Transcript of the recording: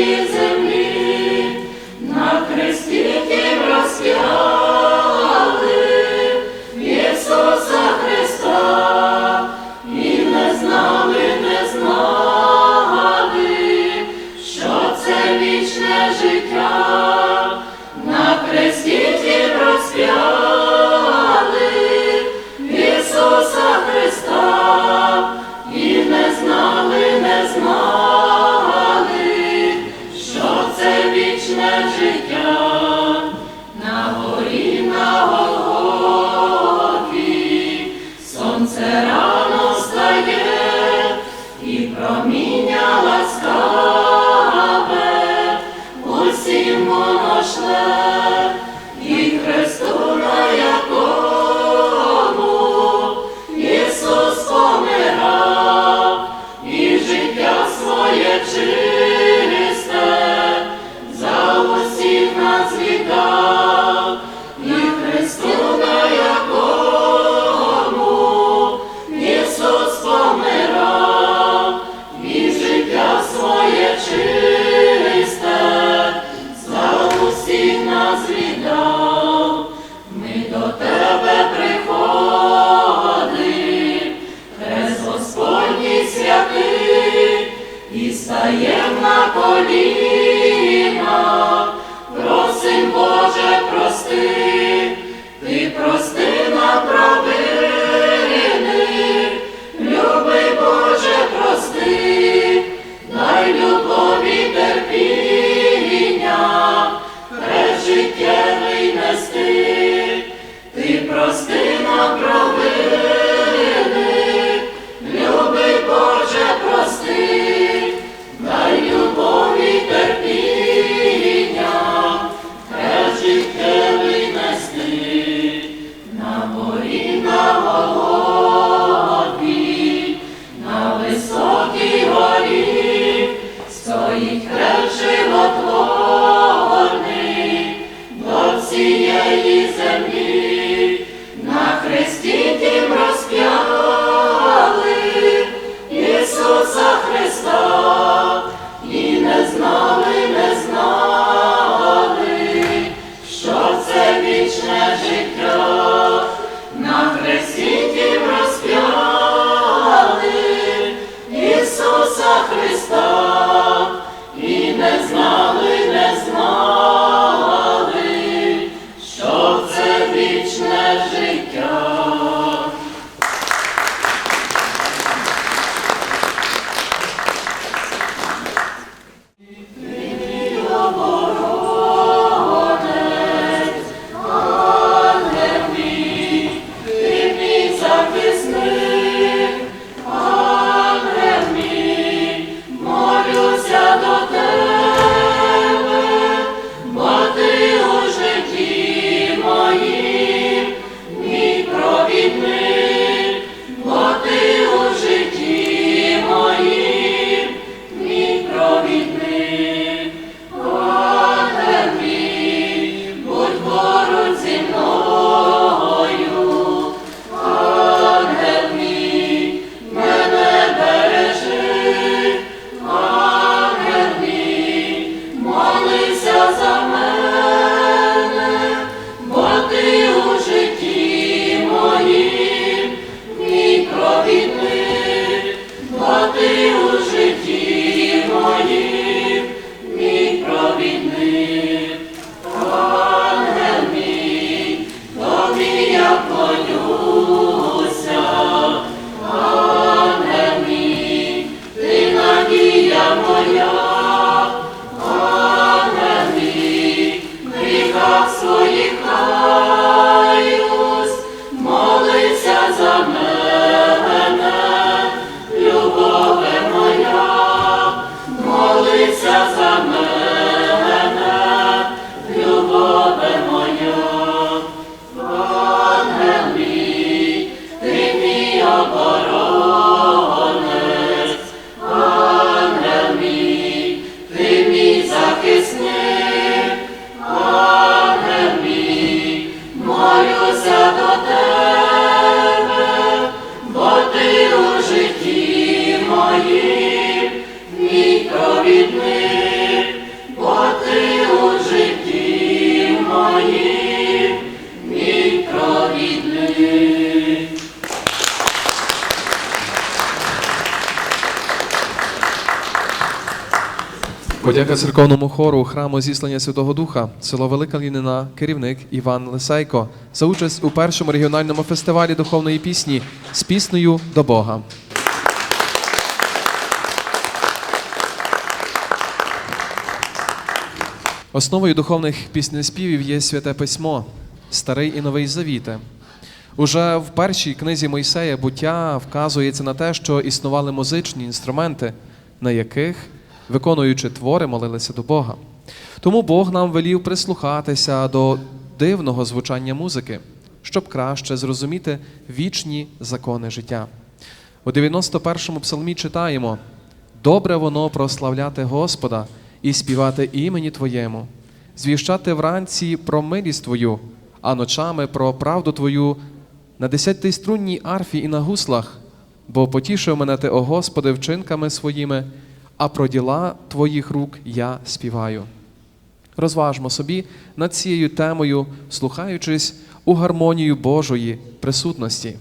Jesus. чисте, славу всіх нас віддав, ми до тебе приходим, Хрест святий і стаєм на коліна. Подяка церковному хору храму зіслання Святого Духа, село Велика Лінина, керівник Іван Лисейко за участь у першому регіональному фестивалі духовної пісні з піснею до Бога. Основою духовних піснеспівів є святе письмо, старий і новий завіти. Уже в першій книзі Мойсея буття вказується на те, що існували музичні інструменти, на яких, виконуючи твори, молилися до Бога. Тому Бог нам велів прислухатися до дивного звучання музики, щоб краще зрозуміти вічні закони життя. У 91-му псалмі читаємо: Добре воно прославляти Господа і співати імені Твоєму, звіщати вранці про милість Твою, а ночами про правду Твою на десятиструнній арфі і на гуслах, бо потішив мене ти, о Господи, вчинками своїми, а про діла Твоїх рук я співаю. Розважмо собі над цією темою, слухаючись у гармонію Божої присутності.